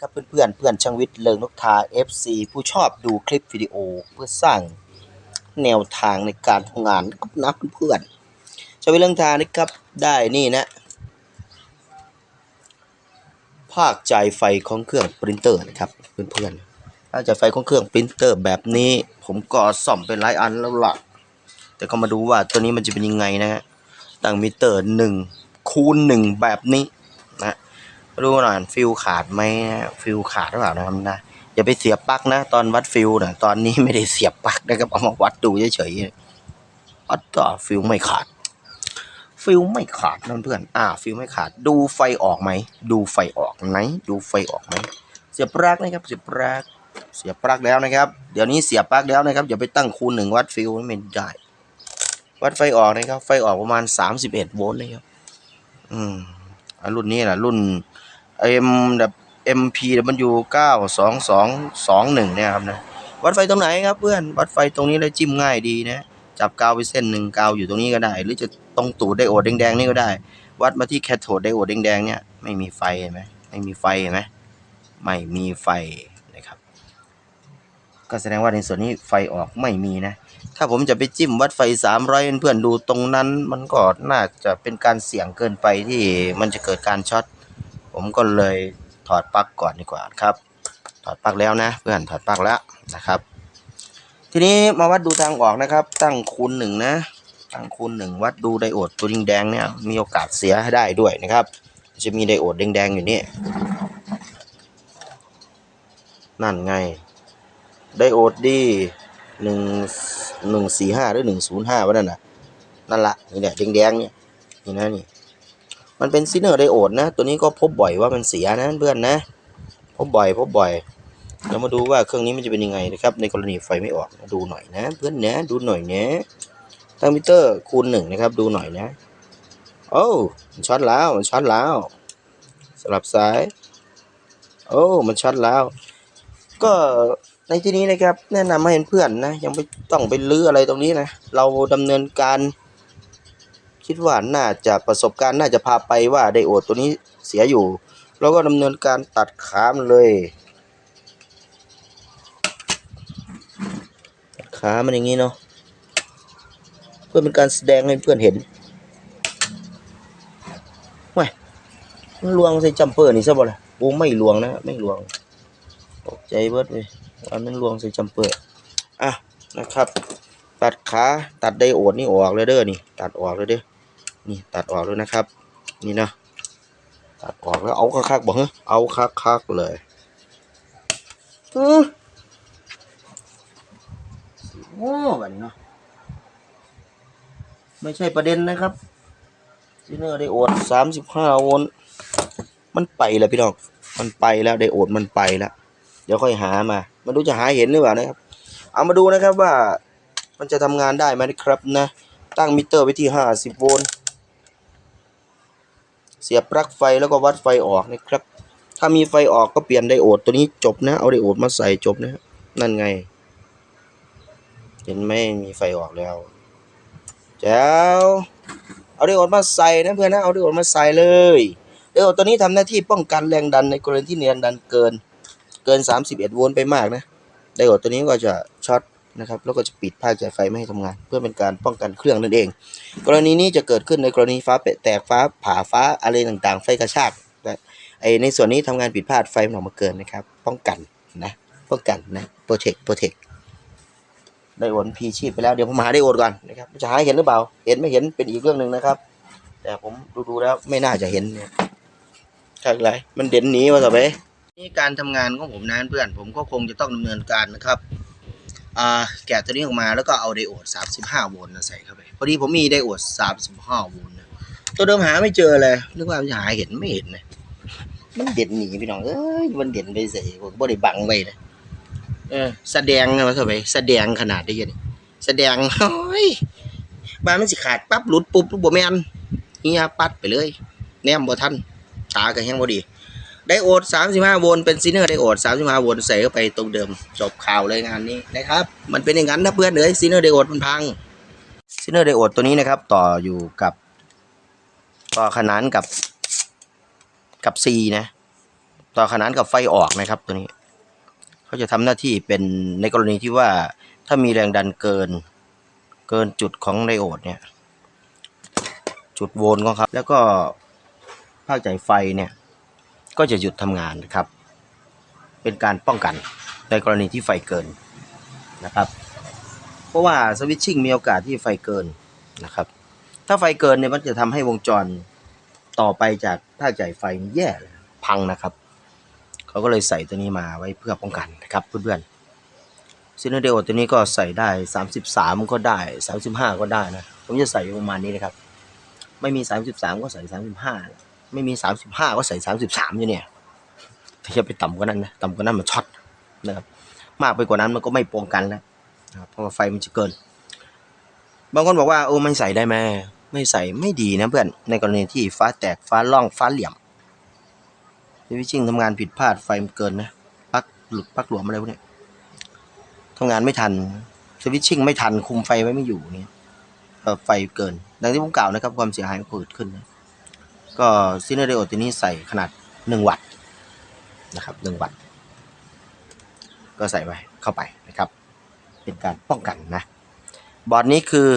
ครับเพื่อนเพื่อนช่างวิทย์เลิงนกทา FC ผู้ชอบดูคลิปวิดีโอเพื่อสร้างแนวทางในการทำงานกับนักเพื่อนๆชาววิทย์เลิงทานะครับได้นี่นะ ภาคจ่ายไฟของเครื่องปรินเตอร์นะครับเพื่อนๆภาคจ่ายไฟของเครื่องปรินเตอร์แบบนี้ผมก็ซ่อมเป็นหลายอันแล้วล่ะแต่ก็มาดูว่าตัวนี้มันจะเป็นยังไงนะฮะตั้งมิเตอร์หนึ่งคูณหนึ่งแบบนี้นะ ดูหน่อยฟิลขาดไหมนะฟิลขาดหรือเปล่านะครับนะอย่าไปเสียบปลั๊กนะ ตอนวัดฟิลนะตอนนี้ไม่ได้เสียบปลั๊กนะครับเอามาวัดดูเฉยๆวัดต่อฟิลไม่ขาด ฟิลไม่ขาดนะเพื่อนอ่า ฟิลไม่ขาด ดูไฟออกไหมดูไฟออกไหนดูไฟออกไหมเสียบปลั๊กนะครับ เสียบปลั๊กเสียบปลั๊กแล้วนะครับ เดี๋ยวนี้เสียบปลั๊กแล้วนะครับอย่าไปตั้งคูณหนึ่งวัดฟิลไม่ได้วัดไฟออกนะครับ ไฟออกประมาณ 31 โวลต์นะครับ อืมอรุ่นนี้แหละรุ่น M แบบ MPW 92221 เนี่ยครับนะวัดไฟตรงไหนครับเพื่อนวัดไฟตรงนี้เลยจิ้มง่ายดีนะจับกาวไปเส้นหนึ่งกาวอยู่ตรงนี้ก็ได้ หรือจะตรงตูดไดโอดแดงๆนี่ก็ได้ วัดมาที่แคทโทดไดโอดแดงๆเนี่ยไม่มีไฟเห็นไหมไม่มีไฟเห็นไหมไม่มีไฟนะครับ ก็แสดงว่าในส่วนนี้ไฟออกไม่มีนะ ถ้าผมจะไปจิ้มวัดไฟ 300 เพื่อนดูตรงนั้น มันก็น่าจะเป็นการเสี่ยงเกินไปที่มันจะเกิดการช็อต ผมก็เลยถอดปลั๊กก่อนดีกว่าครับ ถอดปลั๊กแล้วนะเพื่อนถอดปลั๊กแล้วนะครับ ทีนี้มาวัดดูทางออกนะครับ ตั้งคูณหนึ่งนะตั้งคูณหนึ่งวัดดูไดโอดตัวแดงเนี่ยมีโอกาสเสียให้ได้ด้วยนะครับ จะมีไดโอดแดงๆอยู่นี่นั่นไง ไดโอดดีหนึ่งหนึ่งสี่ห้าหรือหนึ่งศูนย์ห้าวะนั่นน่ะนั่นละนี่แหละแดงๆเนี่ยนี่นะนี่ มันเป็นซินเนอร์ไดโอดนะ ตัวนี้ก็พบบ่อยว่ามันเสียนะเพื่อนนะ พบบ่อย พบบ่อย เรามาดูว่าเครื่องนี้มันจะเป็นยังไงนะครับ ในกรณีไฟไม่ออก ดูหน่อยนะ เพื่อนนะ ดูหน่อยนะทางมิเตอร์คูณหนึ่งนะครับ ดูหน่อยนะ โอ้มันช็อตแล้ว มันช็อตแล้วสลับซ้าย โอ้ มันช็อตแล้ว ก็ในที่นี้นะครับ แนะนำให้เพื่อนนะ ยังไม่ต้องไปลื้ออะไรตรงนี้นะ เราดำเนินการ คิดว่าน่าจะประสบการณ์น่าจะพาไปว่าไดโอดตัวนี้เสียอยู่เราก็ดำเนินการตัดขามันเลยขามันอย่างนี้เนาะเพื่อเป็นการแสดงให้เพื่อนเห็นว้ยมันลวงใส่จัมเปอร์นี่ซะบ่ล่ะโอ้ไม่ลวงนะไม่ลวงตกใจเบิดเลยว่ามันลวงใส่จัมเปอร์อะนะครับ ตัดขาตัดไดโอดนี่ออกเลยเด้อนี่ ตัดออกเลยเด้อ นี่ตัดออกเลยนะครับ นี่เนาะตัดออกแล้วเอาคักๆบอกเฮ้เอาคักๆเลยอือโอ้แบบนี้เนาะไม่ใช่ประเด็นนะครับซีเนอร์ได้โอดสามสิบห้าโวลต์มันไปแล้วพี่น้องมันไปแล้วได้โอดมันไปแล้ว เดี๋ยวค่อยหามามาดูจะหาเห็นหรือเปล่านะครับ เอามาดูนะครับว่า มันจะทำงานได้ไหมครับนะ ตั้งมิเตอร์ไว้ที่ห้าสิบโวลต์ เสียบปลั๊กไฟแล้วก็วัดไฟออกนะครับ ถ้ามีไฟออกก็เปลี่ยนไดโอดตัวนี้จบนะ เอาไดโอดมาใส่จบนะนั่นไง เห็นไหมมีไฟออกแล้วแจ๋วเอาไดโอดมาใส่นะเพื่อนนะ เอาไดโอดมาใส่เลยไดโอดตัวนี้ทำหน้าที่ป้องกันแรงดันในกรณีที่แรงดันเกิน เกิน 31 โวลต์ไปมากนะไดโอดตัวนี้ก็จะช็อต นะครับแล้วก็จะปิดภาคจ่ายไฟไม่ให้ทำงาน เพื่อเป็นการป้องกันเครื่องนั่นเอง กรณีนี้จะเกิดขึ้นในกรณีฟ้าเปะแตกฟ้าผ่าฟ้าอะไรต่างๆ ไฟกระชากนะไอในส่วนนี้ทำงานผิดพลาดไฟมันออกมาเกินนะครับ ป้องกันนะป้องกันนะโปรเทคโปรเทคได้โอนพีชีพไปแล้วเดี๋ยวผมหาได้โอนก่อนนะครับจะหาเห็นหรือเปล่า เห็นไม่เห็นเป็นอีกเรื่องหนึ่งนะครับ แต่ผมดูๆแล้วไม่น่าจะเห็นเนี่ยใช่ไรมันเด่นหนีมาต่อไปนี่การทำงานของผมนะเพื่อนผมก็คงจะต้องดำเนินการนะครับ แกะตัวนี้ออกมาแล้วก็เอาไดโอด 35 โวลต์ใส่เข้าไปพอดีผมมีไดโอด 35 โวลต์ตัวเดิมหาไม่เจอเลยนึกว่าจะหาเห็นไม่เห็นเลยมันเด่นหนีพี่น้องเอ้ยมันเด่นไปใส่ผมบ่ได้บังไว้เลยเออแสดงมาเถอะไปแสดงขนาดได้ยังไงแสดงเฮ้ยบ้านมันสิขาดปั๊บหลุดปุ๊บบ่แม่นเฮียปัดไปเลย แนมบ่ทันตาก็แห้งบ่ดี ไดโอด 35 โวลต์เป็นซีเนอร์ไดโอด 35 โวลต์ใส่เข้าไปตรงเดิม จบข่าวเลยงานนี้นะครับ มันเป็นอย่างนั้นนะเพื่อนเอ้ยซีเนอร์ไดโอดมันพังซีเนอร์ไดโอดตัวนี้นะครับ ต่ออยู่กับ ต่อขนานกับกับ C นะ ต่อขนานกับไฟออกนะครับตัวนี้ เขาจะทำหน้าที่เป็นในกรณีที่ว่าถ้ามีแรงดันเกิน เกินจุดของไดโอดเนี่ย จุดโวลต์ของเขาแล้วก็ภาคจ่ายไฟเนี่ย ก็จะหยุดทำงานนะครับ เป็นการป้องกันในกรณีที่ไฟเกินนะครับ เพราะว่าสวิตชิ่งมีโอกาสที่ไฟเกินนะครับ ถ้าไฟเกินเนี่ยมันจะทำให้วงจรต่อไปจากภาจ่ายไฟแย่พังนะครับ เขาก็เลยใส่ตัวนี้มาไว้เพื่อป้องกันนะครับเพื่อนๆซินเดโอตัวนี้ก็ใส่ได้ 33 ก็ได้ 35 ก็ได้นะ ผมจะใส่ประมาณนี้นะครับ ไม่มี 33 ก็ใส่ 35 ไม่มี35ก็ใส่33อยู่เนี่ยถ้าจะไปต่ำกว่านั้นนะต่ำกว่านั้นมันช็อตนะครับมากไปกว่านั้นมันก็ไม่ป้องกันแล้วนะเพราะว่าไฟมันจะเกิน บางคนบอกว่าโอ้ไม่ใส่ได้ไหมไม่ใส่ไม่ดีนะเพื่อนในกรณีที่ฟ้าแตกฟ้าล่องฟ้าเหลี่ยมสวิตชิ่งทำงานผิดพลาดไฟมันเกินนะปลั๊กหลุดปลั๊กหลวมอะไรพวกนี้ทำงานไม่ทันสวิตชิ่งไม่ทันคุมไฟไว้ไม่อยู่เนี่ยไฟเกิน ดังที่ผมกล่าวนะครับความเสียหายก็เกิดขึ้นนะ ก็ซินเนอร์เดโอตัวนี้ใส่ขนาดหนึ่งวัตต์นะครับหนึ่งวัตต์ก็ใส่ไปเข้าไปนะครับ เป็นการป้องกันนะ บอร์ดนี้คือ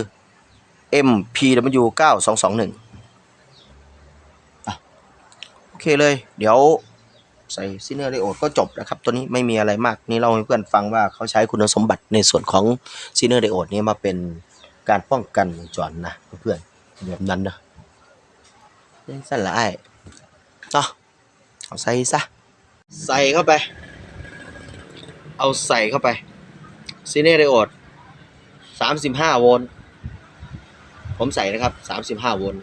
MPW 9221 โอเคเลย เดี๋ยวใส่ซินเนอร์ไดโอดก็จบนะครับ ตัวนี้ไม่มีอะไรมาก นี่เราให้เพื่อนฟังว่าเขาใช้คุณสมบัติในส่วนของซินเนอร์ไดโอดนี้มาเป็นการป้องกันวงจรนะเพื่อนแบบนั้นนะ นี่สั่นละไอ้เนาะเอาใส่ซะ ใส่เข้าไป เอาใส่เข้าไปซินเนอร์ไดโอด35โวลต์ผมใส่นะครับ35โวลต์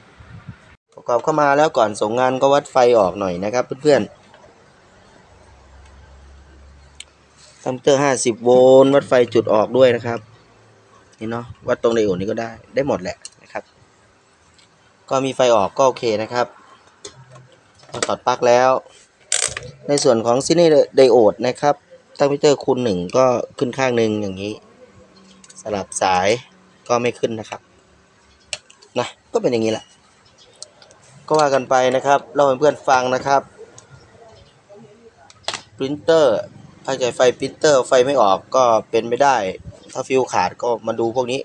ประกอบเข้ามาแล้วก่อนส่งงานก็วัดไฟออกหน่อยนะครับเพื่อนๆตัมเตอร์50โวลต์วัดไฟจุดออกด้วยนะครับนี่เนาะวัดตรงไดโอดนี้ก็ได้ได้หมดแหละ ก็มีไฟออกก็โอเคนะครับพอถอดปลั๊กแล้ว ในส่วนของซินี่ไดโอดนะครับตัมมิเตอร์คูณหนึ่งก็ขึ้นข้างหนึ่งอย่างนี้ สลับสายก็ไม่ขึ้นนะครับนะก็เป็นอย่างนี้แหละ ก็ว่ากันไปนะครับเล่าให้เพื่อนฟังนะครับปรินเตอร์ภาคใจไฟปรินเตอร์ไฟไม่ออกก็เป็นไม่ได้ ถ้าฟิวขาดก็มาดูพวกนี้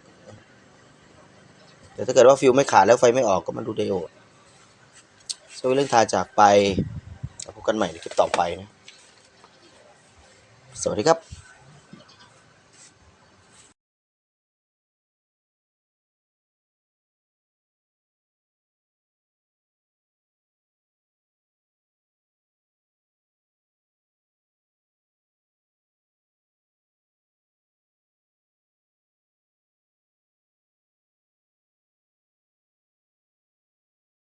แต่ถ้าเกิดว่าฟิวไม่ขาดแล้วไฟไม่ออกก็มาดูไดโอดสวัสดีเรื่องทาจากไปพบกันใหม่ในคลิปต่อไปนะ สวัสดีครับ